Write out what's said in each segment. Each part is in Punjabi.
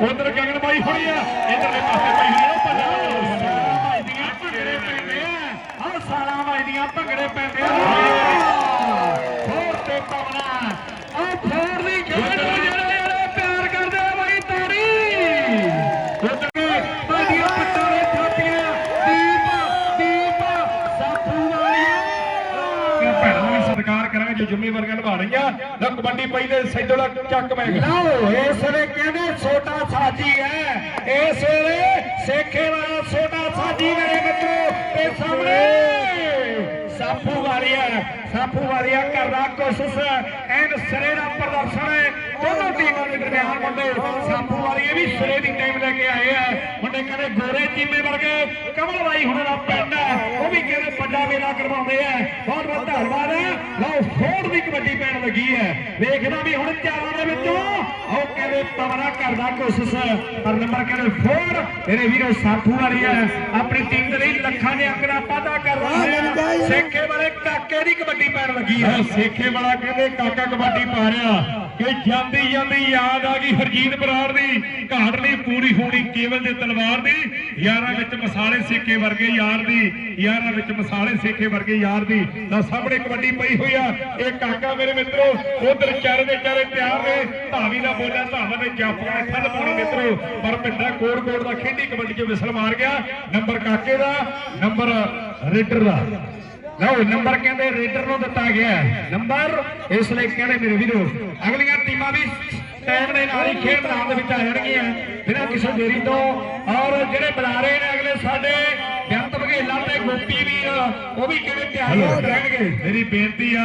ਉਧਰ ਗਗਨ ਬਾਈ ਹੋਈ ਆ ਇਧਰਲੇ ਪਾਸੇ ਹੋਈ ਆ। ਭੰਗੜੇ ਪੈਂਦੇ ਆ। ਆਹ ਸਾਲਾਂ ਵੱਜਦੀਆਂ ਭੰਗੜੇ ਪੈਂਦੇ ਆ ਹੋਰ ਤੇ ਪਵਨਾ ਆਹ ਫੋਰ ਦੀ ਖੇਡ ਨੂੰ ਜਿਹੜੇ ਜਿਹੜੇ ਪਿਆਰ ਕਰਦੇ ਆ ਬਾਈ ਤਾੜੀ ਉਧਰ ਬਾਡੀਆਂ ਪੱਟਾਂ ਦੇ ਥਾਪੀਆਂ ਦੀਪ ਦੀਪ ਸਾਥੂ ਵਾਲੀਆਂ ਭੈਣਾਂ ਦਾ ਵੀ ਸਤਿਕਾਰ ਜ਼ਿੰਮੇਵਾਰੀਆਂ ਨਿਭਾ ਰਹੀਆਂ ਲਓ ਕਬੱਡੀ ਪਈ ਦੇ ਸੈਦੋਲਾ ਚੱਕ ਮੈਂ ਲਓ, ਇਸ ਵੇਲੇ ਕਹਿੰਦੇ ਛੋਟਾ ਸਾਜੀ ਹੈ। ਇਸ ਵੇਲੇ ਸੇਖੇ ਵਾਲਾ ਛੋਟਾ ਸਾਜੀ ਮੇਰੇ ਮਿੱਤਰੋ, ਤੇ ਸਾਹਮਣੇ ਸਾਫੂ ਵਾਲੀਆ ਸਾਫੂ ਵਾਲੀਆ ਕਰਦਾ ਕੋਸ਼ਿਸ਼ ਐਨ ਸਿਰੇ ਦਾ ਪ੍ਰਦਰਸ਼ਨ ਹੈ। ਦੋਨੋਂ ਟੀਮਾਂ ਦੇ ਦਰਮਿਆਨ ਮੁੰਡੇ। ਸਾਫੂ ਵਾਲੀਏ ਵੀ ਸਿਰੇ ਦੀ ਟੀਮ ਲੈ ਕੇ ਆਏ ਆ। ਮੁੰਡੇ ਕਹਿੰਦੇ ਗੋਰੇ ਚੀਮੇ ਵਰਗੇ। ਕਮਲ ਬਾਈ ਹੁਣ ਦਾ ਪਿੰਡ ਹੈ ਉਹ ਵੀ ਕਹਿੰਦੇ ਵੱਡਾ ਮੇਲਾ ਕਰਵਾਉਂਦੇ ਆ। ਬਹੁਤ ਬਹੁਤ ਧੰਨਵਾਦ ਲਓ ਫੋੜ ਦੀ ਕਬੱਡੀ ਪੈਣ ਲੱਗੀ ਹੈ ਵੇਖਦਾ ਵੀ ਹੁਣ ਚਾਰਾਂ ਦੇ ਵਿੱਚੋਂ। ਉਹ ਕਹਿੰਦੇ ਪਵਨਾ ਕਰਦਾ ਕੋਸ਼ਿਸ਼ ਪਰ ਨੰਬਰ ਕਹਿੰਦੇ ਫੋੜ ਮੇਰੇ ਵੀਰੋ ਸਾਥੂ ਵਾਲੀ ਹੈ ਆਪਣੀ ਟੀਮ ਦੇ ਲਈ ਲੱਖਾਂ ਦੇ ਅੰਕ ਦਾ ਵਾਅਦਾ ਕਰ ਰਹਾ ਸੇਖੇ ਵਾਲੇ ਕਾਕੇ ਦੀ ਕਬੱਡੀ ਪੈਣ ਲੱਗੀ ਹੈ ਇਹ ਸੇਖੇ ਵਾਲਾ ਕਹਿੰਦੇ ਕਾਕਾ ਕਬੱਡੀ ਪਾ ਰਿਹਾ। ਕਿ ਜਾਂਦੀ ਜਾਂਦੀ ਯਾਦ ਆ ਗਈ ਹਰਜੀਤ ਬਰਾੜ ਦੀ ਘਾਟ ਨਹੀਂ ਪੂਰੀ ਹੋਣੀ ਕੇਵਲ ਦੇ ਤਲਵਾਰ ਦੀ, ਯਾਰਾਂ ਵਿੱਚ ਮਸਾਲੇ ਸੇਕੇ ਵਰਗੇ ਯਾਰ ਦੀ, ਯਾਰਾਂ ਵਿੱਚ ਮਸਾਲੇ ਸੇਖੇ ਵਰਗੇ ਯਾਰ ਦੀ। ਤਾਂ ਸਾਹਮਣੇ ਕਬੱਡੀ ਪਈ ਹੋਈ ਆ। ਇਹ ਕਾਕਾ ਮੇਰੇ ਮਿੱਤਰੋ, ਉਧਰ ਚਾਰੇ ਦੇ ਚਾਰੇ ਤਿਆਰ ਨੇ। ਧਾਵੀ ਦਾ ਬੋਲਿਆ, ਧਾਵਾ ਦੇ ਜਾਪਾਂ ਨੇ ਠੱਲ ਪਾਉਣੀ ਮਿੱਤਰੋ। ਪਰ ਪਿੰਡਾ ਕੋੜ ਕੋੜ ਦਾ ਖੇਡੀ ਕਬੱਡੀ 'ਚ ਵਿਸਲ ਮਾਰ ਗਿਆ। ਨੰਬਰ ਕਾਕੇ ਦਾ, ਨੰਬਰ ਰੇਡਰ ਦਾ। ਲਓ ਨੰਬਰ ਕਹਿੰਦੇ ਰੇਡਰ ਨੂੰ ਦਿੱਤਾ ਗਿਆ ਹੈ। ਨੰਬਰ ਇਸ ਲਈ ਕਹਿੰਦੇ ਮੇਰੇ ਵੀਰੋ ਅਗਲੀਆਂ ਟੀਮਾਂ ਵੀ ਟਾਈਮ ਦੇ ਨਾਲ ਹੀ ਖੇਡ ਮੈਦਾਨ ਦੇ ਵਿੱਚ ਆ ਜਾਣਗੀਆਂ ਬਿਨਾਂ ਕਿਸੇ ਦੇਰੀ ਤੋਂ। ਔਰ ਜਿਹੜੇ ਬੁਲਾਰੇ ਨੇ ਅਗਲੇ ਸਾਡੇ ਬੇਅੰਤ ਬਘੇਲਾ ਤੇ ਗੋਪੀ ਵੀਰ ਉਹ ਵੀ ਕਹਿੰਦੇ ਤਿਆਰ ਹੋ ਰਹਿਣਗੇ ਮੇਰੀ ਬੇਨਤੀ ਆ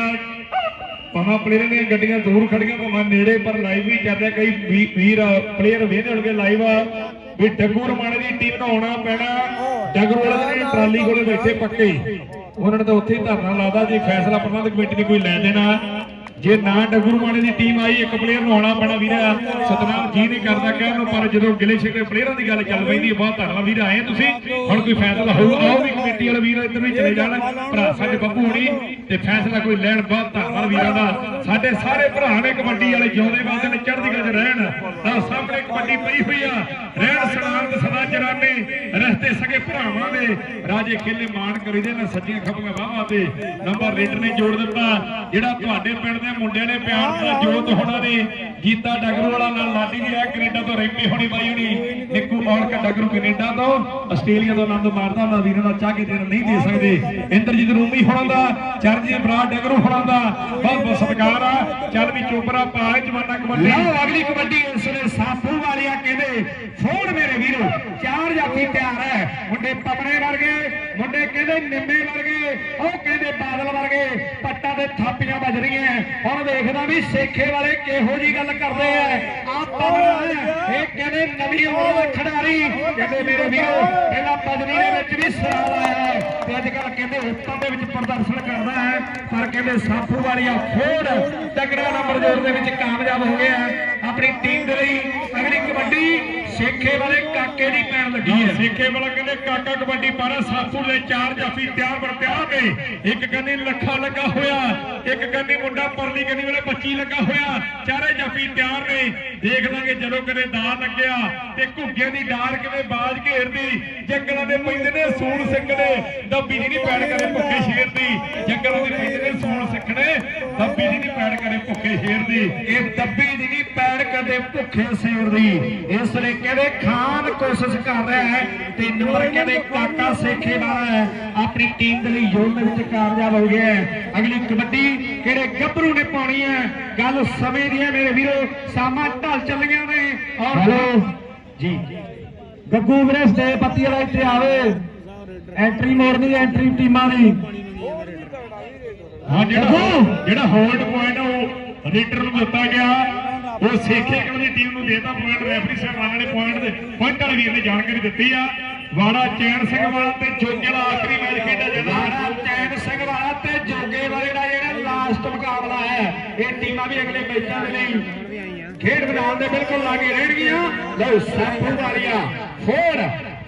ਭਾਵੇਂ ਪਲੇਅਰ ਦੀਆਂ ਗੱਡੀਆਂ ਦੂਰ ਖੜੀਆਂ ਭਾਵੇਂ ਨੇੜੇ ਪਰ ਲਾਈਵ ਵੀ ਚੱਲਦਾ ਕਈ ਵੀ- ਵੀਰ ਪਲੇਅਰ ਵੇਖਦੇ ਹੋਣਗੇ ਲਾਈਵ ਵੀ ਡੱਗੂ ਰਮਾਣੇ ਦੀ ਟੀਮ ਨੂੰ ਆਉਣਾ ਪੈਣਾ। ਡੱਗੂ ਵਾਲੇ ਦੀ ਟਰਾਲੀ ਕੋਲੇ ਬੈਠੇ ਪੱਕੇ। ਉਹਨਾਂ ਨੇ ਤਾਂ ਉੱਥੇ ਹੀ ਧਰਨਾ ਲਾਦਾ ਜੇ। ਫੈਸਲਾ ਪ੍ਰਬੰਧਕ ਕਮੇਟੀ ਨੇ ਕੋਈ ਲੈ ਦੇਣਾ। ਜੇ ਨਾ ਡੱਗੂ ਮਾਣੇ ਦੀ ਟੀਮ ਆਈ, ਇੱਕ ਪਲੇਅਰ ਨੂੰ ਆਉਣਾ ਪੈਣਾ ਵੀਰਾ। ਸਤਨਾਮ ਜੀ ਨੇ ਕਰਦਾ ਕਹਿਣ ਨੂੰ, ਪਰ ਜਦੋਂ ਗਿਲੇ ਛਿਕਲੇ ਪਲੇਅਰਾਂ ਦੀ ਗੱਲ ਚੱਲ ਪੈਂਦੀ ਹੈ, ਬਹੁਤ ਧੰਨਵਾਦ ਵੀਰ, ਆਏ ਤੁਸੀਂ? ਹੁਣ ਕੋਈ ਫੈਸਲਾ ਹੋਊ, ਆਓ ਵੀ ਕਮੇਟੀ ਵਾਲੇ ਵੀਰ ਇੱਧਰ ਵੀ ਚਲੇ ਜਾਣ, ਭਰਾ ਸਾਡੇ ਬੱਬੂ ਹੋਣੀ, ਤੇ ਫੈਸਲਾ ਕੋਈ ਲੈਣ, ਬਹੁਤ ਧੰਨਵਾਦ ਵੀਰਾਂ ਦਾ। ਸਾਡੇ ਸਾਰੇ ਭਰਾ ਨੇ ਕਬੱਡੀ ਵਾਲੇ ਜਿਉਂਦੇ ਵਾਦੇ ਚੜ੍ਹਦੀ ਕਲਾ ਰਹਿਣ। ਤਾਂ ਸਾਹਮਣੇ ਕਬੱਡੀ ਪਈ ਹੋਈ ਆ। ਰਹਿਣ ਸਲਾਮਤ ਸਦਾ ਜਰਾਨੇ, ਰਸਤੇ ਸਕੇ ਭਰਾਵਾਂ ਦੇ। ਰਾਜੇ ਖੇਲੇ ਮਾਣ ਕਰੀਦੇ ਨੇ, ਸੱਜੀਆਂ ਖੱਬੀਆਂ ਬਾਹਾਂ ਤੇ। ਨੰਬਰ ਰੇਡਰ ਨੇ ਜੋੜ ਦਿੱਤਾ। ਜਿਹੜਾ ਤੁਹਾਡੇ ਪਿੰਡ ਦੇ ਮੁੰਡਿਆਂ ਨੇ ਪਿਆਰ ਦਾ ਜੋਤ ਹੋਣਾ ਨੇ ਗੀਤਾ ਡਗਰੂ ਵਾਲਾ ਨਾਲ ਲਾਡੀ ਜੀ ਆ ਕੈਨੇਡਾ ਤੋਂ ਰੈਂਪੀ ਹੋਣੀ ਬਾਈ ਹੋਣੀ, ਨਿੱਕੂ ਔਲਕ ਡਗਰੂ ਕੈਨੇਡਾ ਤੋਂ, ਆਸਟ੍ਰੇਲੀਆ ਤੋਂ ਆਨੰਦ ਮਾਰਦਾ ਉਹਨਾਂ ਵੀਰਾਂ ਦਾ ਚਾਹ ਕੇ ਦੇਣ ਨਹੀਂ ਦੇ ਸਕਦੇ। ਇੰਦਰਜੀਤ ਰੂਮੀ ਹੋਣਾ ਦਾ, ਚਰਨਜੀਤ ਬਰਾੜ ਡਗਰੂ ਹੋਣਾ ਦਾ, ਬਹੁਤ ਬਹੁਤ ਸਤਿਕਾਰ ਆ। ਚੱਲ ਵੀ ਚੋਪਰਾ ਪਾਏ ਜਵਾਨਾ ਕਬੱਡੀ। ਲਓ ਅਗਲੀ ਕਬੱਡੀ, ਇਸ ਵੇਲੇ ਸਾਫੂ ਵਾਲਿਆ ਕਹਿੰਦੇ, ਫੋਨ ਮੇਰੇ ਵੀਰੋ, ਚਾਰ ਜਾਫੀ ਤਿਆਰ ਹੈ। ਮੁੰਡੇ ਪਪੜੇ ਵਰਗੇ ਮੁੰਡੇ ਕਹਿੰਦੇ ਨਿੰਮੇ ਵਰਗੇ ਉਹ ਕਹਿੰਦੇ ਬਾਦਲ ਵਰਗੇ ਪੱਟਾਂ ਤੇ ਥਾਪੀਆਂ ਵੱਜ ਰਹੀਆਂ। ਹੁਣ ਦੇਖਦਾ ਵੀ ਸੇਖੇ ਵਾਲੇ ਕਿਹੋ ਜੀ ਗੱਲ ਕਰਦੇ ਆ। ਆ ਪਵਨਾ ਹੈ ਇਹ ਕਹਿੰਦੇ ਨਵੀਂ ਉਮਰ ਦਾ ਖਿਡਾਰੀ। ਕਹਿੰਦੇ ਮੇਰੇ ਵੀਰੋ, ਪਹਿਲਾਂ ਪਦਨੀ ਦੇ ਵਿੱਚ ਵੀ ਸਰਾਲ ਆਇਆ ਹੈ। ਤੇ ਅੱਜ ਕੱਲ ਕਹਿੰਦੇ ਹੁੱਤਾਂ ਦੇ ਵਿੱਚ ਪ੍ਰਦਰਸ਼ਨ ਕਰਦਾ ਹੈ। ਪਰ ਕਹਿੰਦੇ ਸਾਫੂ ਵਾਲੀਆ ਫੋੜ ਤਗੜਾ ਨੰਬਰ ਜੋੜ ਦੇ ਵਿੱਚ ਕਾਮਯਾਬ ਹੋ ਗਿਆ ਆਪਣੀ ਟੀਮ ਦੇ ਲਈ ਅਗਲੀ ਕਬੱਡੀ ਸੇਖੇ ਵਾਲੇ ਕਾਕੇ ਦੀ ਪੈਣ ਲੱਗੀ ਹੈ। ਸੇਖੇ ਵਾਲਾ ਕਹਿੰਦੇ, ਕਾਕਾ ਕਬੱਡੀ ਪਾਰਾ ਸਾਪੂ ਦੇ ਚਾਰ ਜਾਫੀ ਤਿਆਰ ਬਰ ਤਿਆਰ ਨੇ ਇੱਕ ਕੰਨੀ ਲੱਖਾ ਲੱਗਾ ਹੋਇਆ, ਇੱਕ ਕੰਨੀ ਮੁੰਡਾ ਪਰਲੀ ਕੰਨੀ ਵੇਲੇ 25 ਲੱਗਾ ਹੋਇਆ? ਚਾਰੇ ਜਾਫੀ ਤਿਆਰ ਨੇ। ਦੇਖ ਲਾਂਗੇ ਜਦੋਂ ਕਦੇ ਦਾਰ ਲੱਗਿਆ। ਤੇ ਘੁੱਗੇ ਦੀ ਡਾਰ ਕਿਵੇਂ ਬਾਜ ਘੇਰਦੀ? ਜੰਗਲਾਂ ਦੇ ਪੈਂਦੇ ਨੇ ਸੂਣ ਸਿੱਖਣੇ ਦੱਬੀ ਦੀ ਨਹੀਂ ਪੈਣ ਕਰੇ ਭੁੱਖੇ ਸ਼ੇਰ ਦੀ ਜੰਗਲਾਂ ਦੇ ਪੈਂਦੇ ਨੇ ਸੂਣ ਸਿੱਖਣੇ ਦੱਬੀ ਦੀ ਨਹੀਂ ਪੈਣ ਕਰੇ ਭੁੱਖੇ ਸ਼ੇਰ ਦੀ ਇਹ ਦੱਬੀ ਦੀ ਨਹੀਂ ਪੈੜ ਕਦੇ ਭੁੱਖੇ ਸਿਰ ਦੀ ਇਸ ਲਈ ਕਹਿੰਦੇ ਖਾਨ ਕੋਸ਼ਿਸ਼ ਕਰ ਰਿਹਾ ਹੈ। ਤੇ ਨੰਬਰ ਕਹਿੰਦੇ ਕਾਕਾ ਸੇਖੇ ਵਾਲਾ ਹੈ। ਆਪਣੀ ਟੀਮ ਦੇ ਲਈ ਯੋਗ ਵਿੱਚ ਕਾਮਯਾਬ ਹੋ ਗਿਆ ਹੈ। ਅਗਲੀ ਕਬੱਡੀ ਕਿਹੜੇ ਗੱਭਰੂ ਨੇ ਪਾਉਣੀ ਹੈ ਗੱਲ ਸਮੇਂ ਦੀ ਹੈ ਮੇਰੇ ਵੀਰੋ ਸਾਮਾ ਢਲ ਚੱਲੀਆਂ ਨੇ ਔਰ ਹੈਲੋ। ਜੀ। ਗੱਗੂ ਵੀਰੇ ਸਟੇ ਪੱਤੀ ਵਾਲਾ ਇੱਥੇ ਆਵੇ। ਐਂਟਰੀ ਮੋੜਨੀ ਐਂਟਰੀ ਟੀਮਾਂ ਦੀ ਹਾਂ ਜਿਹੜਾ ਜਿਹੜਾ ਹੋਲਡ ਪੁਆਇੰਟ ਉਹ ਰੀਡਰ ਨੂੰ ਦਿੱਤਾ ਗਿਆ। ਉਹ ਸੇਖੇ ਦੀ ਟੀਮ ਨੂੰ ਦੇਤਾ ਪੁਆਇੰਟ ਰੈਫਰੀ ਸਾਹਿਬਾਨ ਨੇ ਪੁਆਇੰਟ ਦੇ। ਪੁਆਇੰਟ ਵਾਲੇ ਵੀਰ ਨੇ ਜਾਣਕਾਰੀ ਦਿੱਤੀ ਆ। ਵਾੜਾ ਚੈਨ ਸਿੰਘ ਵਾਲਾ ਤੇ ਜੋਗੇ ਦਾ ਆਖਰੀ ਮੈਚ ਖੇਡਿਆ ਜਾਂਦਾ। ਲਾੜਾ ਚੈਨ ਸਿੰਘ ਵਾਲਾ ਤੇ ਜੋਗੇ ਵਾਲੇ ਦਾ ਜਿਹੜਾ ਲਾਸਟ ਮੁਕਾਬਲਾ ਹੈ। ਇਹ ਟੀਮਾਂ ਵੀ ਅਗਲੇ ਮੈਚਾਂ ਦੇ ਲਈ ਖੇਡ ਮੈਦਾਨ ਦੇ ਬਿਲਕੁਲ ਲਾਗੇ ਰਹਿਣਗੀਆਂ। ਲਓ ਸਾਪੂ ਵਾਲੀਆ ਫੋੜ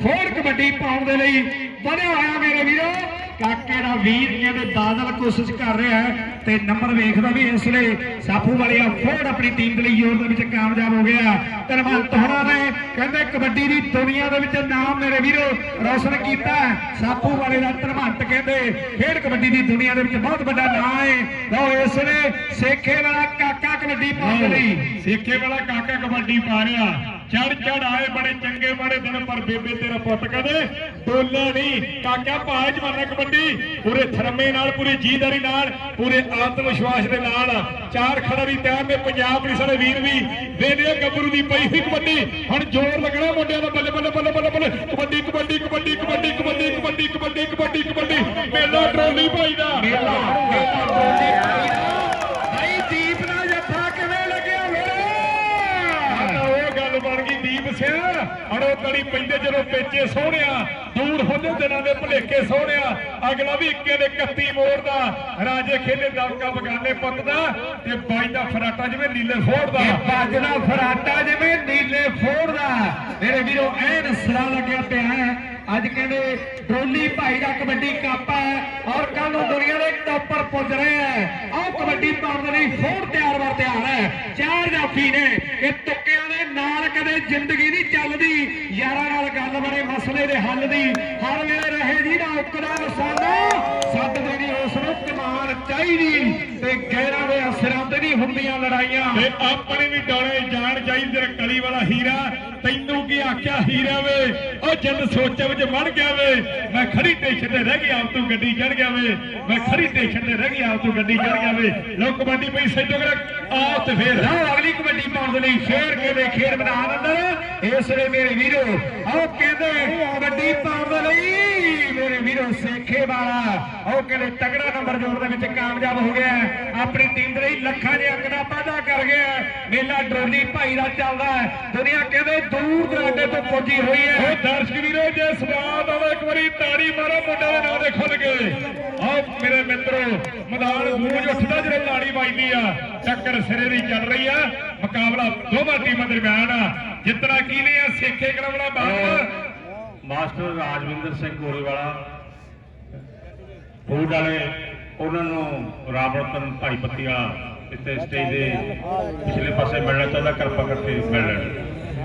ਫੋੜ ਕਬੱਡੀ ਪਾਉਣ ਦੇ ਲਈ ਵਧਿਆ ਹੋਇਆ ਮੇਰੇ ਵੀਰੋ। ਕਾਕੇ ਦਾ ਵੀਰ ਕਹਿੰਦੇ ਬਾਦਲ ਕੋਸ਼ਿਸ਼ ਕਰ ਰਿਹਾ ਹੈ ਤੇ ਨੰਬਰ ਵੇਖਦਾ ਵੀ ਇਸ ਲਈ ਸਾਪੂ ਵਾਲੀਆ ਫੋੜ ਆਪਣੀ ਟੀਮ ਦੇ ਲਈ ਜ਼ੋਰ ਦੇ ਵਿੱਚ ਕਾਮਯਾਬ ਹੋ ਗਿਆ। ਧੰਨਵਾਦ ਹੋਣਾ ਨੇ। ਕਹਿੰਦੇ ਕਬੱਡੀ ਦੀ ਦੁਨੀਆ ਦੇ ਵਿੱਚ ਨਾਮ ਮੇਰੇ ਵੀਰੋ ਰੌਸ਼ਨ ਕੀਤਾ ਸਾਪੂ ਵਾਲੇ ਦਾ ਧਰਮੰਤ ਕਹਿੰਦੇ ਖੇਡ ਕਬੱਡੀ ਦੀ ਦੁਨੀਆ ਦੇ ਵਿੱਚ ਬਹੁਤ ਵੱਡਾ ਨਾਮ ਹੈ। ਲਓ ਇਸ ਨੇ ਸੇਖੇ ਵਾਲਾ ਕਾਕਾ ਕਬੱਡੀ ਪਾਉਣ ਲਈ। ਸੇਖੇ ਵਾਲਾ ਕਾਕਾ ਕਬੱਡੀ ਪਾ ਰਿਹਾ। ਚੜ ਚੜ ਆਏ ਬੜੇ ਚੰਗੇ ਮਾੜੇ ਦਿਨ, ਪਰ ਬੇਬੇ ਤੇਰਾ ਪੁੱਤ ਕਦੇ ਡੋਲਾ ਨਹੀਂ। ਕਾਕਾ ਭਾਜ ਜਮਾਨਾ ਕਬੱਡੀ, ਪੂਰੇ ਥਰਮੇ ਨਾਲ, ਪੂਰੀ ਜੀਦਾਰੀ ਨਾਲ, ਪੂਰੇ ਆਤਮ ਵਿਸ਼ਵਾਸ ਦੇ ਨਾਲ। ਚਾਰ ਖੜਾ ਵੀ ਤਿਆਰ ਨੇ, ਪੰਜਾਬ ਪੁਲਿਸ ਵਾਲੇ ਵੀਰ ਵੀ। ਵੇਦੇ ਗੱਭਰੂ ਦੀ ਪਈ ਸੀ ਕਬੱਡੀ। ਹੁਣ ਜ਼ੋਰ ਲੱਗਣਾ ਮੁੰਡਿਆਂ ਦਾ ਬੱਲੇ ਬੱਲੇ ਬੱਲੇ ਬੱਲੇ ਬੱਲੇ। ਕਬੱਡੀ ਕਬੱਡੀ ਕਬੱਡੀ ਕਬੱਡੀ ਕਬੱਡੀ ਕਬੱਡੀ ਕਬੱਡੀ ਕਬੱਡੀ ਕਬੱਡੀ। ਮੇਲਾ ਟਰੋਲੀ ਭਾਈ ਦਾ। ਮੇਲਾ ਮੇਲਾ ਟੋਲੀ ਭਾਈ ਦੀਪ ਦਾ ਜੱਫਾ ਕਿਵੇਂ ਲੱਗਿਆ ਆਹ ਮੇਰੇ ਉਹ ਗੱਲ ਬਣ ਗਈ ਦੀਪ ਸਿਆ ਅੜੋ ਕੜੀ ਪੈਂਦੇ ਜਦੋਂ ਪੇਚੇ ਸੋਹਣਿਆ, ਦੂਰ ਹੁੰਦੇ ਦਿਨਾਂ ਦੇ ਭੁਲੇਖੇ ਸੋਹਣਿਆ। ਅਗਲਾ ਵੀ ਇੱਕੇ ਦੇ 31 ਮੋੜ ਦਾ, ਰਾਜੇ ਖੇਲੇ ਦਮਕਾ ਬਗਾਨੇ ਪੁੱਤ ਦਾ, ਤੇ ਬਾਈ ਦਾ ਫਰਾਟਾ ਜਿਵੇਂ ਨੀਲੇ ਫੋੜ ਦਾ। ਇਹ ਫਰਾਟਾ ਜਿਵੇਂ ਨੀਲੇ ਫੋੜ ਦਾ। ਮੇਰੇ ਵੀਰੋ, ਐਨ ਸਰਾ ਲੱਗਿਆ ਪਿਆ ਹੈ ਅੱਜ ਕਹਿੰਦੇ ਡੋਲੀ ਭਾਈ ਦਾ ਕਬੱਡੀ ਕੱਪ ਹੈ ਔਰ ਕੱਲ ਨੂੰ ਦੁਨੀਆ ਦੇ ਟੌਪਰ ਪੁੱਜ ਰਹੇ ਹੈ। ਆਹ ਕਬੱਡੀ ਪਾਉਣ ਦੇ ਲਈ ਫੋੜ ਤਿਆਰ ਵਰ ਤਿਆਰ ਹੈ। ਚਾਰ ਜਾਫੀ ਨੇ, ਇਹ ਤੁੱਕਿਆਂ ਦੇ ਨਾਲ ਕਦੇ ਜ਼ਿੰਦਗੀ ਨਹੀਂ ਚੱਲਦੀ। ਯਾਰਾਂ ਨਾਲ ਗੱਲ ਬਣੇ, ਮਸਲੇ ਦੇ ਹੱਲ ਦੀ। ਹਰ ਵੇਲੇ ਰਹੇ ਜੀ ਨਾ ਉਕਦਾ ਨਿਸ਼ਾਨਾ ਸੱਤ ਦੇਣੀ ਉਸ ਨੂੰ ਕਮਾਨ ਚਾਹੀਦੀ। ਤੇ ਗੈਰਾਂ ਦੇ ਅਸਰਾਂ ਤੇ ਨਹੀਂ ਹੁੰਦੀਆਂ ਲੜਾਈਆਂ। ਤੇ ਆਪਣੇ ਵੀ ਡਾਲੇ ਜਾਣ ਚਾਹੀਦੇ ਕਲੀ ਵਾਲਾ ਹੀਰਾ। ਤੈਨੂੰ ਕੀ ਆਖਿਆ ਹੀਰਾ ਵੇ? ਉਹ ਜਿੰਦ ਸੋਚੇ ਵਿੱਚ ਵੜ ਗਿਆ ਵੇ, ਮੈਂ ਖੜੀ ਟੇਸ਼ਨ ਤੇ ਰਹਿ ਗਿਆ ਆਪ ਤੂੰ ਗੱਡੀ ਚੜ ਗਿਆ ਵੇ। ਮੈਂ ਖੜੀ ਟੇਸ਼ਨ ਤੇ ਰਹਿ ਗਿਆ ਆਪ ਤੂੰ ਗੱਡੀ ਚੜ ਗਿਆ ਵੇ। ਲੋ ਕਬੱਡੀ ਪਈ ਸੈਜੋ ਕਰ ਆ ਤੇ ਫੇਰ ਲਓ ਅਗਲੀ ਕਬੱਡੀ ਪਾਉਣ ਦੇ ਲਈ ਫੇਰ ਕਹਿੰਦੇ ਖੇਡ ਮੈਦਾਨ ਅੰਦਰ? ਇਸ ਵੇਲੇ ਮੇਰੇ ਵੀਰੋ ਆਓ ਕਹਿੰਦੇ ਕਬੱਡੀ ਪਾਉਣ ਦੇ ਲਈ ਵੀਰੋ ਸੇਖੇ ਵਾਲਾ? ਆਓ ਕਹਿੰਦੇ ਤਗੜਾ ਨੰਬਰ ਜੋੜ ਦੇ ਵਿੱਚ ਕਾਮਯਾਬ ਹੋ ਗਿਆ। ਆਪਣੀ ਟੀਮ ਦੇ ਲਈ ਲੱਖਾਂ ਦੇ ਅੰਕ ਦਾ ਵਾਅਦਾ ਕਰ ਗਿਆ। ਮੇਲਾ ਡਰੋਲੀ ਭਾਈ ਦਾ ਚੱਲਦਾ ਹੈ। ਦੁਨੀਆ ਕਹਿੰਦੇ ਦੂਰ ਦਰਾਡੇ ਤੋਂ ਪੁੱਜੀ ਹੋਈ ਹੈ। ਉਹ ਦਰਸ਼ਕ ਵੀਰੋ ਜੇ ਸਵਾਦ ਆਵੇ ਇੱਕ ਵਾਰੀ ਤਾੜੀ ਮਾਰੋ ਮੁੰਡੇ ਦੇ ਨਾਂ ਦੇ ਖੁੱਲ ਕੇ। ਆਓ ਮੇਰੇ ਮਿੱਤਰੋ ਮੈਦਾਨ ਗੂੰਜ ਉੱਠਦਾ ਜਦੋਂ ਤਾੜੀ ਵੱਜਦੀ ਆ ਟੱਕਰ ਸਿਰੇ ਦੀ ਚੱਲ ਰਹੀ ਆ। ਮੁਕਾਬਲਾ ਦੋਵਾਂ ਟੀਮਾਂ ਦਰਮਿਆਨ ਆ। ਜਿੱਤਣਾ ਕਿਹਨੇ ਆ ਸੇਖੇ ਕਲਮਣਾ ਬਾਹਰ ਮਾਸਟਰ ਰਾਜਵਿੰਦਰ ਸਿੰਘ ਗੋਰੀਵਾਲਾ ਫੂਡ ਵਾਲੇ ਉਹਨਾਂ ਨੂੰ ਰਾਮਰਤਨ ਭਾਈ ਪੱਤੀ ਇੱਥੇ ਸਟੇਜ ਦੇ ਪਿਛਲੇ ਪਾਸੇ ਮਿਲਣਾ ਚਾਹੁੰਦਾ, ਕਿਰਪਾ ਕਰਕੇ ਮਿਲ ਲੈਣ।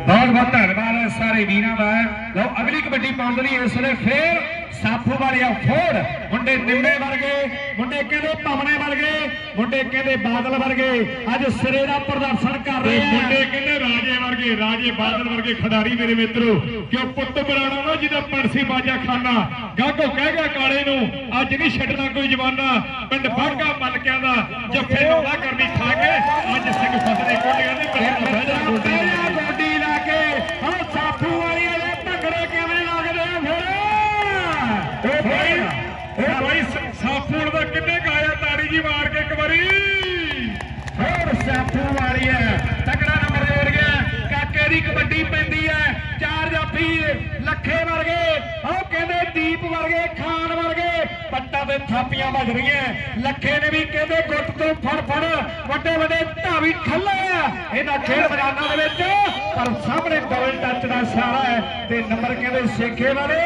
ਬਹੁਤ ਬਹੁਤ ਧੰਨਵਾਦ ਹੈ ਸਾਰੇ ਵੀਰਾਂ ਦਾ। ਲਓ, ਅਗਲੀ ਕਬੱਡੀ ਪਾਉਣ ਲਈ ਇਸ ਵੇਲੇ ਫੇਰ ਸਾਫੂ ਵਾਲਿਆ ਫੋੜ ਮੁੰਡੇ ਨਿੰਮੇ ਵਰਗੇ ਮੁੰਡੇ ਕਹਿੰਦੇ ਪਵਨੇ ਵਰਗੇ ਮੁੰਡੇ ਕਹਿੰਦੇ ਬਾਦਲ ਵਰਗੇ ਅੱਜ ਸਿਰੇ ਦਾ ਪ੍ਰਦਰਸ਼ਨ ਕਰ ਰਹੇ ਆ ਮੁੰਡੇ ਕਹਿੰਦੇ ਰਾਜੇ ਵਰਗੇ ਰਾਜੇ ਬਾਦਲ ਵਰਗੇ ਖਿਡਾਰੀ ਮੇਰੇ ਮਿੱਤਰੋ ਕਿਉਂ ਪੁੱਤ ਬਰਾਣਾ ਨਾ ਜਿਹਦਾ ਪਰਸੀ ਬਾਜਾ ਖਾਨਾ ਗਾਗੋ ਕਹਿ ਗਿਆ ਕਾਲੇ ਨੂੰ ਅੱਜ ਨਹੀਂ ਛੱਡਣਾ ਕੋਈ ਜਵਾਨਾ ਪਿੰਡ ਬਾਗਾ ਮਲਕਿਆਂ ਦਾ ਜੱਫੇ ਲਾਉਂਦਾ ਕਰਨੀ ਖਾ ਕੇ ਅੱਜ ਸਿੰਘ ਫਸਦੇ ਕੋਟੀਆਂ ਦੇ ਬਹਿ ਜਾ ਗੋਡੀ ਪਹਿਲਾ ਗੋਡੀ ਲਾ ਕੇ ਹਾਂ ਸਾਫੂ ਵਾਲਿਆਂ ਦੇ ਭੰਗੜੇ ਕਿਵੇਂ ਲੱਗਦੇ ਆ ਫਿਰ ਉਹ ਭਾਈ ਉਹ ਭਾਈ ਸ- ਸਾਫੂਣ ਦਾ ਕਿੰਨੇ ਗਾਇਆ ਤਾੜੀ ਜੀ ਮਾਰ ਕੇ ਇੱਕ ਵਾਰੀ ਹੋਰ ਸਾਫੂ ਵਾਲਿਆ ਤਕੜਾ ਨੰਬਰ ਜੋੜ ਗਿਆ ਕਾਕੇ ਦੀ ਕਬੱਡੀ ਪੈਂਦੀ ਹੈ ਚਾਰ ਜਾਫੀ ਲੱਖੇ ਵਰਗੇ ਉਹ ਕਹਿੰਦੇ ਦੀਪ ਵਰਗੇ ਖਾਨ ਵਰਗੇ ਪੱਟਾਂ ਤੇ ਥਾਪੀਆਂ ਵੱਜ ਰਹੀਆਂ। ਲੱਖੇ ਨੇ ਵੀ ਕਹਿੰਦੇ ਗੁੱਟ ਤੋਂ ਫੜ ਫੜ, ਵੱਡੇ ਵੱਡੇ ਧਾਵੀ ਠੱਲੇ ਆ। ਇਹਨਾਂ ਖੇਡ ਮੈਦਾਨਾਂ ਦੇ ਵਿੱਚ। ਪਰ ਸਾਹਮਣੇ ਡਬਲ ਟੱਚ ਦਾ ਇਸ਼ਾਰਾ ਹੈ ਤੇ ਨੰਬਰ ਕਹਿੰਦੇ ਸੇਖੇ ਵਾਲੇ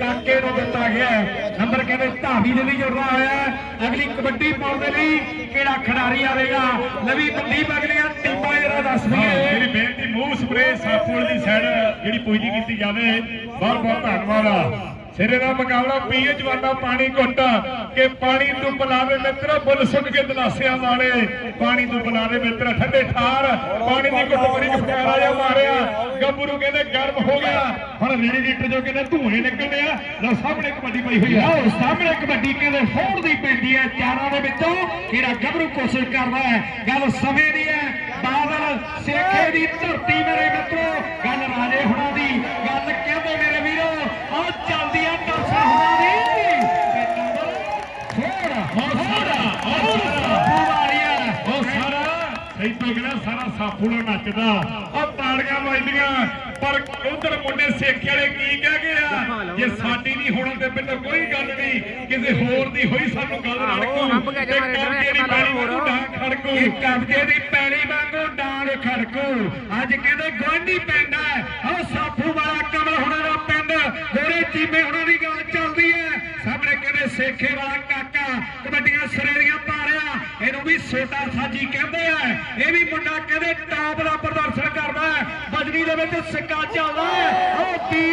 ਕਾਕੇ ਨੂੰ ਦਿੱਤਾ ਗਿਆ ਨੰਬਰ ਕਹਿੰਦੇ ਧਾਵੀ ਦੇ ਲਈ ਜੁੜਦਾ ਹੋਇਆ ਅਗਲੀ ਕਬੱਡੀ ਪਾਉਣ ਦੇ ਲਈ ਕਿਹੜਾ ਖਿਡਾਰੀ ਆਵੇਗਾ? ਲਵੀ ਮਨਦੀਪ ਅਗਲੀਆਂ ਟੀਮਾਂ ਜਰਾ ਦੱਸ ਦਈਏ। ਮੇਰੀ ਬੇਨਤੀ, ਮੂੰਹ ਸਪਰੇ ਸਾਫੂਲ ਦੀ ਸਾਈਡ ਜਿਹੜੀ ਪੁੱਜੀ ਕੀਤੀ ਜਾਵੇ। ਬਹੁਤ ਬਹੁਤ ਧੰਨਵਾਦ। ਆ ਸਿਰੇ ਦਾ ਮੁਕਾਬਲਾ ਪੀਏ ਜਵਾਨਾ ਪਾਣੀ ਘੁੱਟ ਕਿ ਪਾਣੀ ਤੂੰ ਬੁਲਾਵੇ ਮਿੱਤਰ, ਬੁੱਲ ਸੁੱਕ ਕੇ ਦਲਾਸਿਆਂ ਵਾਲੇ। ਪਾਣੀ ਤੂੰ ਬੁਲਾਵੇ ਮਿੱਤਰ, ਠੰਡੇ ਠਾਰ। ਪਾਣੀ ਦੀ ਘੁੱਟ ਬੜੀ ਖਪਿਆਰਾ ਜਿਹਾ ਮਾਰਿਆ। ਗੱਭਰੂ ਕਹਿੰਦੇ, ਗਰਮ ਹੋ ਗਿਆ। ਹੁਣ ਰੇਡੀਏਟਰ ਜੋ ਕਹਿੰਦੇ, ਧੂਏ ਨਿਕਲਦੇ ਆ। ਲਓ, ਸਾਹਮਣੇ ਕਬੱਡੀ ਪਈ ਹੋਈ ਆ। ਲਓ, ਸਾਹਮਣੇ ਕਬੱਡੀ ਕਹਿੰਦੇ, ਫੋੜ ਦੀ ਪੈਂਦੀ ਹੈ। ਚਾਰਾਂ ਦੇ ਵਿੱਚੋਂ ਕਿਹੜਾ ਗੱਭਰੂ ਕੋਸ਼ਿਸ਼ ਕਰਦਾ ਹੈ? ਗੱਲ ਸਮੇਂ ਦੀ ਹੈ। ਬਾਦਲ ਸੇਖੇ ਦੀ ਧਰਤੀ ਮੇਰੇ ਮਿੱਤਰੋ ਗੱਲ ਰਾਜੇ ਹੁਣਾਂ ਦੀ ਗੱਲ ਕਹਿੰਦੇ ਮੇਰੇ ਵੀਰੋ ਆਹ ਚੱਲਦੀ ਆ ਦਰਸ਼ਾ ਹੁਣਾਂ ਦੀ। ਉਹ ਸਾਰਾ ਸਹੀ ਤੋਂ ਗਿਆ ਸਾਰਾ ਸਾਫੂਲਾ ਨੱਚਦਾ। ਆ ਤਾੜੀਆਂ ਵੱਜਦੀਆਂ ਪਰ ਉਧਰ ਮੁੰਡੇ ਸੇਖੇ ਵਾਲੇ ਕੀ ਕਹਿ ਗਏ ਆ? ਜੇ ਸਾਡੀ ਨਹੀਂ ਹੋਣ ਤੇ ਬਿੰਦ ਕੋਈ ਗੱਲ ਨਹੀਂ। ਕਿਸੇ ਹੋਰ ਦੀ ਹੋਈ ਸਾਨੂੰ ਗੱਲ ਰੜਕੂ। ਤੇ ਕਬਜੇ ਦੀ ਪੈਲੀ ਵਾਂਗੂ ਡਾਂਗ ਖੜਕੂ। ਇਹ ਕਬਜੇ ਦੀ ਪੈਲੀ ਵਾਂਗੂ ਡਾਂਗ ਖੜਕੂ। ਅੱਜ ਕਹਿੰਦੇ ਗਵਾਂਢੀ ਪਿੰਡ ਹੈ। ਆਹ ਸਾਫੂ ਵਾਲਾ ਕਮਲ ਹੁਣਾਂ ਦਾ ਪਿੰਡ। ਹੋਰੇ ਚੀਮੇ ਹੁਣਾਂ ਦੀ ਗੱਲ ਚੱਲਦੀ ਹੈ। ਸਾਹਮਣੇ ਕਹਿੰਦੇ ਸੇਖੇ ਵਾਲਾ ਕਾਕਾ। ਕਬੱਡੀਆਂ ਸਿਰੇ ਪਾ ਰਿਹਾ ਇਹਨੂੰ ਵੀ ਛੋਟਾ ਸਾਜੀ ਕਹਿੰਦੇ ਆ। ਇਹ ਵੀ ਮੁੰਡਾ ਕਹਿੰਦੇ ਟਾਪ ਦਾ ਪ੍ਰਦਰਸ਼ਨ ਕਰਦਾ ਹੈ। ਹਾਜ਼ਰੀ ਦੇ ਵਿੱਚ ਸਿੱਕਾ ਚੱਲਦਾ ਹੈ। ਉਹ ਦੀਪ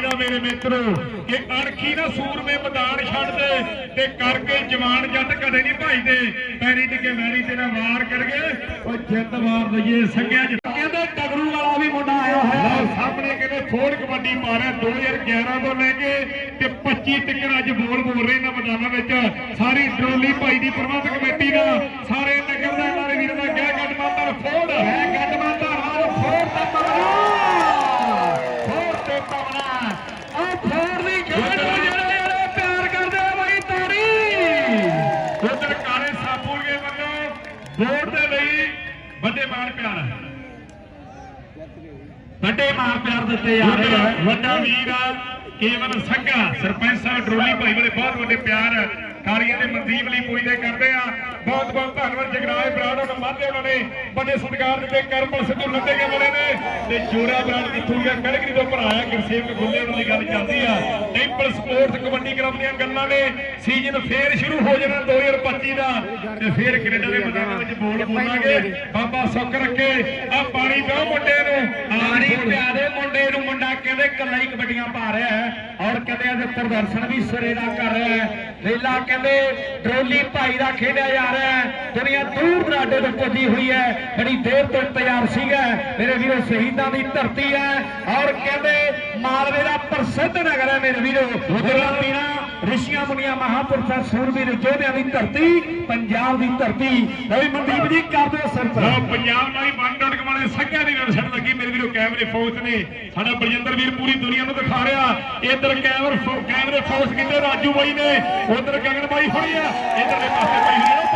ਦਾ ਮੇਰੇ ਮਿੱਤਰੋ ਕਿ ਅਣਖੀ ਨਾ ਸੂਰਮੇ ਮੈਦਾਨ ਛੱਡ ਦੇ ਤੇ ਕਰਕੇ ਜਵਾਨ ਜੱਟ ਕਦੇ ਨਹੀਂ ਭਾਈਦੇ। ਪੈਰੀ ਟਿਕੇ ਵੈਰੀ ਤੇ ਨਾ ਵਾਰ ਕਰਗੇ। ਉਹ ਜਿੱਤ ਵਾਰ ਦਈਏ ਸੰਗਿਆ ਚ। ਕਹਿੰਦੇ ਟਗਰੂ ਵਾਲਾ ਵੀ ਮੁੰਡਾ ਆਇਆ ਹੈ ਲਓ ਸਾਹਮਣੇ ਕਹਿੰਦੇ ਫੋੜ ਕਬੱਡੀ ਰਿਹਾ 2011 ਤੋਂ ਲੈ ਕੇ ਤੇ 25 ਤੱਕ ਅੱਜ ਬੋਲ ਬੋਲ ਰਹੇ ਇਹਨਾਂ ਮੈਦਾਨਾਂ ਵਿੱਚ। ਸਾਰੀ ਡਰੋਲੀ ਭਾਈ ਦੀ ਪ੍ਰਬੰਧਕ ਕਮੇਟੀ ਮਾਰ ਆ ਉਧਰ ਵੱਡਾ ਵੀਰ ਆ, ਕੇਵਲ ਸੰਘਾ, ਸਰਪੰਚ ਸਾਹਿਬ, ਡਰੋਲੀ ਭਾਈ ਵਾਲੇ ਬਹੁਤ ਵੱਡੇ ਪਿਆਰ ਕਾਲੀਆਂ ਦੇ ਮਨਦੀਪ ਲਈ ਪੁੱਜਦੇ ਕਰਦੇ ਆ। ਬਹੁਤ ਬਹੁਤ ਧੰਨਵਾਦ ਜਗਰਾਜ ਬਰਾੜ ਉਹਨਾਂ ਮਾਧੇ ਉਹਨਾਂ ਨੇ ਵੱਡੇ ਸਤਿਕਾਰ ਦਿੱਤੇ, ਕਰਮਲ ਸਿੱਧੂ ਲੱਦੇਗੇ ਵਾਲੇ ਨੇ। ਤੇ ਜੋਰਾ ਬਰਾੜ ਕਿੱਥੋਂ ਗਿਆ ਕੜਕਰੀ ਤੋਂ ਭਰਾ ਗੁਰਸੇਵਕ ਗੁੱਲੇ ਉਹਨਾਂ ਦੀ ਗੱਲ ਚੱਲਦੀ ਆ। ਟੈਂਪਲ ਸਪੋਰਟਸ ਕਬੱਡੀ ਕਲੱਬ ਦੀਆਂ ਗੱਲਾਂ ਨੇ। ਸੀਜ਼ਨ ਫੇਰ ਸ਼ੁਰੂ ਹੋ ਜਾਣਾ 2025 ਦਾ। ਤੇ ਫੇਰ ਕੈਨੇਡਾ ਦੇ ਮੈਦਾਨਾਂ ਵਿੱਚ ਬੋਲ ਬੋਲਾਂਗੇ। ਬਾਬਾ ਸੁੱਖ ਰੱਖੇ। ਆ ਪਾਣੀ ਪਿਓ ਮੁੰਡੇ ਨੂੰ। ਪਾਣੀ ਪਿਆਰੇ ਮੁੰਡੇ ਨੂੰ। ਮੁੰਡਾ ਕਹਿੰਦੇ ਕੱਲਾ ਹੀ ਕਬੱਡੀਆਂ ਪਾ ਰਿਹਾ ਹੈ। ਔਰ ਕਹਿੰਦੇ ਇਹਦੇ ਪ੍ਰਦਰਸ਼ਨ ਵੀ ਸਿਰੇ ਦਾ ਕਰ ਰਿਹਾ ਹੈ। ਵੇਲਾ ਕਹਿੰਦੇ, ਡਰੋਲੀ ਭਾਈ ਦਾ ਖੇਡਿਆ ਜਾ ਰਿਹਾ ਹੈ। ਦੁਨੀਆ ਦੂਰ ਦਰਾਡੇ ਤੋਂ ਪੁੱਜੀ ਹੋਈ ਹੈ, ਬੜੀ ਦੇਰ ਤੋਂ ਇੰਤਜ਼ਾਰ ਸੀਗਾ। ਮੇਰੇ ਵੀਰੋ, ਸ਼ਹੀਦਾਂ ਦੀ ਧਰਤੀ ਹੈ। ਔਰ ਕਹਿੰਦੇ, ਮਾਲਵੇ ਦਾ ਪ੍ਰਸਿੱਧ ਨਗਰ ਹੈ ਮੇਰੇ ਵੀਰੋ ਉਧਰ ਪੀਣਾ ਰਿਸ਼ੀਆਂ ਮੁਨੀਆਂ ਮਹਾਪੁਰਸ਼ਾਂ ਸੂਰਬੀਰ ਯੋਧਿਆਂ ਦੀ ਧਰਤੀ ਪੰਜਾਬ ਦੀ ਧਰਤੀ। ਰਵੀ ਮਨਦੀਪ ਜੀ ਕਰ ਦਿਓ ਲਓ ਪੰਜਾਬ ਨਾਲ ਹੀ ਡਾਟ ਵਾਲੇ ਸੰਘਿਆ ਦੀ ਵੈਬਸਾਈਟ ਲੱਗੀ। ਮੇਰੇ ਵੀਰੋ ਕੈਮਰੇ ਫੋਕਸ ਨੇ ਸਾਡਾ ਬਲਜਿੰਦਰ ਵੀਰ ਪੂਰੀ ਦੁਨੀਆ ਨੂੰ ਦਿਖਾ ਰਿਹਾ। ਇਧਰ ਕੈਮਰ ਕੈਮਰੇ ਫੋਕਸ ਕਿਤੇ ਰਾਜੂ ਬਾਈ ਨੇ। ਉਧਰ ਗਗਨ ਬਾਈ ਹੋਈ ਆ। ਇਧਰਲੇ ਪਾਸੇ ਬਾਈ ਹੋਈ ਆ।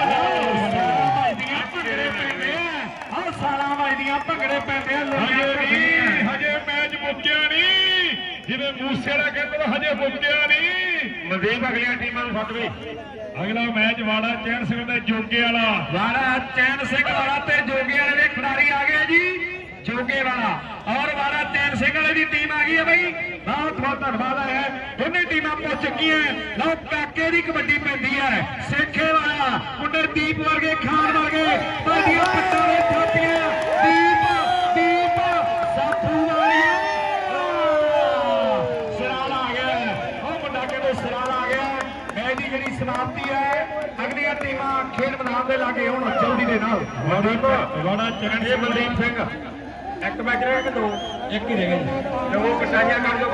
ਸਾਲਾਂ ਵੱਜਦੀਆਂ ਭੰਗੜੇ ਪੈਂਦੇ ਲੋਕਾਂ ਹਜੇ ਦੇ ਨਹੀਂ ਹਜੇ ਮੈਚ ਮੁੱਕਿਆ ਨਹੀਂ। ਜਿਵੇਂ ਮੂਸੇ ਵਾਲਾ ਕਹਿੰਦਾ ਹਜੇ ਮੁੱਕਿਆ ਨਹੀਂ। ਮਨਦੀਪ ਅਗਲੀਆਂ ਟੀਮਾਂ ਨੂੰ ਫੱਟ ਵੀ ਅਗਲਾ ਮੈਚ ਵਾੜਾ ਚੈਨ ਸਿੰਘ ਦਾ ਜੋਗੇ ਵਾਲਾ। ਵਾੜਾ ਚੈਨ ਸਿੰਘ, ਵਾਲਾ ਤੇ ਜੋਗੇ ਵਾਲੇ ਦੇ ਖਿਡਾਰੀ ਆ ਗਏ ਜੀ। ਜੋਗੇ ਵਾਲਾ ਔਰ ਵਾੜਾ ਚੈਨ ਸਿੰਘ ਵਾਲੇ ਦੀ ਟੀਮ ਆ ਗਈ ਹੈ ਬਈ। ਬਹੁਤ ਬਹੁਤ ਧੰਨਵਾਦ ਹੈ। ਦੋਨੇ ਟੀਮਾਂ ਪਹੁੰਚ ਚੁੱਕੀਆਂ ਲਓ ਕਾਕੇ ਦੀ ਕਬੱਡੀ ਪੈਂਦੀ ਹੈ। ਸੇਖੇ ਵਾਲਾ, ਮੁੰਡੇ ਦੀਪ ਵਰਗੇ ਖਾਨ ਵਰਗੇ ਤੁਹਾਡੀਆਂ ਪੱਟਾਂ ਦੇ ਥਾਪੀਆਂ ਦੀਪ ਦੀਪ ਸਾਥੂ ਵਾਲੀਆਂ ਸਿਰਾਲ ਆ ਗਿਆ ਉਹ ਮੁੰਡਾ ਕਹਿੰਦੇ ਸਿਰਾਲ ਆ ਗਿਆ ਮੈਚ ਦੀ ਜਿਹੜੀ ਸਮਾਪਤੀ ਹੈ ਅਗਲੀਆਂ ਟੀਮਾਂ ਖੇਡ ਲਾਗੇ ਹੁਣ ਜਲਦੀ ਦੇ ਨਾਲ। ਵਾੜਾ ਚਰਨ ਸਿੰਘ ਮਨਦੀਪ ਸਿੰਘ। ਇੱਕ ਮੈਚ ਰਹਿ ਗਿਆ ਕਿ ਦੋ। ਇੱਕ ਹੀ ਰਹਿ ਗਿਆ ਜੀ। ਦੋ ਕਟਾਈਆਂ ਕਰ ਦੋ।